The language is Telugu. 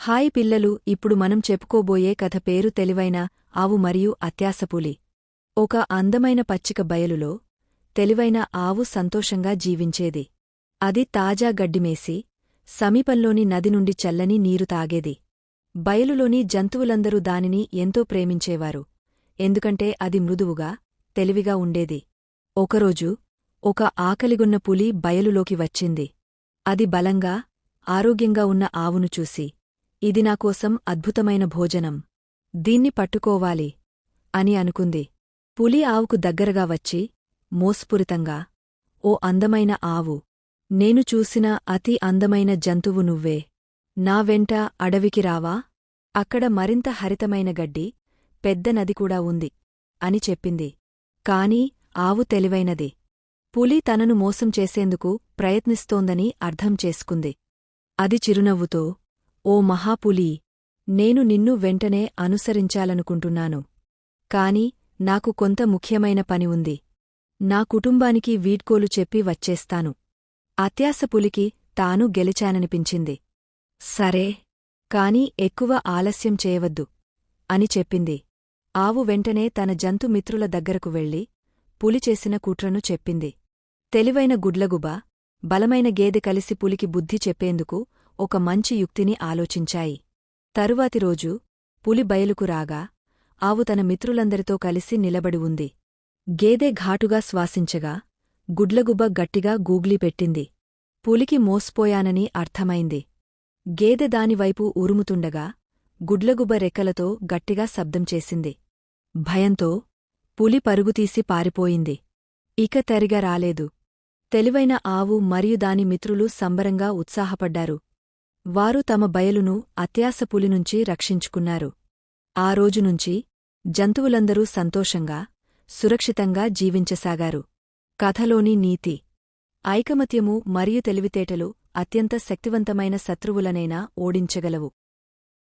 హాయ్ పిల్లలు ఇప్పుడు మనం చెప్పుకోబోయే కథ పేరు తెలివైన ఆవు మరియు అత్యాసపులి ఒక అందమైన పచ్చిక బయలులో తెలివైన ఆవు సంతోషంగా జీవించేది. అది తాజా గడ్డిమేసి సమీపంలోని నది నుండి చల్లని నీరు తాగేది. బయలులోని జంతువులందరూ దానిని ఎంతో ప్రేమించేవారు. ఎందుకంటే అది మృదువుగా తెలివిగా ఉండేది. ఒకరోజు ఒక ఆకలిగొన్న పులి బయలులోకి వచ్చింది. అది బలంగా ఆరోగ్యంగా ఉన్న ఆవును చూసి ఇది నాకోసం అద్భుతమైన భోజనం. దీన్ని పట్టుకోవాలి. అని అనుకుంది. పులి ఆవుకు దగ్గరగా వచ్చి మోస్పురితంగా ఓ అందమైన ఆవు నేను చూసిన అతి అందమైన జంతువు నువ్వే. నా వెంట అడవికి రావా? అక్కడ మరింత హరితమైన గడ్డి పెద్ద నది కూడా ఉంది అని చెప్పింది. కాని ఆవు తెలివైనది. పులి తనను మోసం చేసేందుకు ప్రయత్నిస్తోందని అర్థం చేసుకుంది. అది చిరునవ్వుతో ఓ మహాపులి నేను నిన్ను వెంటనే అనుసరించాలనుకుంటున్నాను. కాని నాకు కొంత ముఖ్యమైన పని ఉంది. నా కుటుంబానికి వీడ్కోలు చెప్పి వచ్చేస్తాను. అత్యాసపులికి తాను గెలిచాననిపించింది. సరే కాని ఎక్కువ ఆలస్యం చేయవద్దు అని చెప్పింది. ఆవు వెంటనే తన జంతుమిత్రుల దగ్గరకు వెళ్ళి పులి చేసిన కుట్రను చెప్పింది. తెలివైన గుడ్లగుబ బలమైన గేదె కలిసి పులికి బుద్ధి చెప్పేందుకు ఒక మంచి యుక్తిని ఆలోచించాయి. తరువాతి రోజు పులి బయలుకు రాగా ఆవు తన మిత్రులందరితో కలిసి నిలబడి ఉంది. గేదె ఘాటుగా శ్వాసించగా గుడ్లగుబ్బ గట్టిగా గూగ్లీపెట్టింది పులికి మోస్పోయానని అర్థమైంది. గేదె దానివైపు ఉరుముతుండగా గుడ్లగుబ్బ రెక్కలతో గట్టిగా శబ్దం చేసింది. భయంతో పులి పరుగుతీసి పారిపోయింది. ఇక తెరిగ రాలేదు తెలివైన ఆవు మరియు దాని మిత్రులు సంబరంగా ఉత్సాహపడ్డారు. వారు తమ బయలును అత్యాసపులినుంచి రక్షించుకున్నారు. ఆ రోజునుంచి జంతువులందరూ సంతోషంగా సురక్షితంగా జీవించసాగారు. కథలోని నీతి. ఐకమత్యము మరియు తెలివితేటలు అత్యంత శక్తివంతమైన శత్రువులనైనా ఓడించగలవు.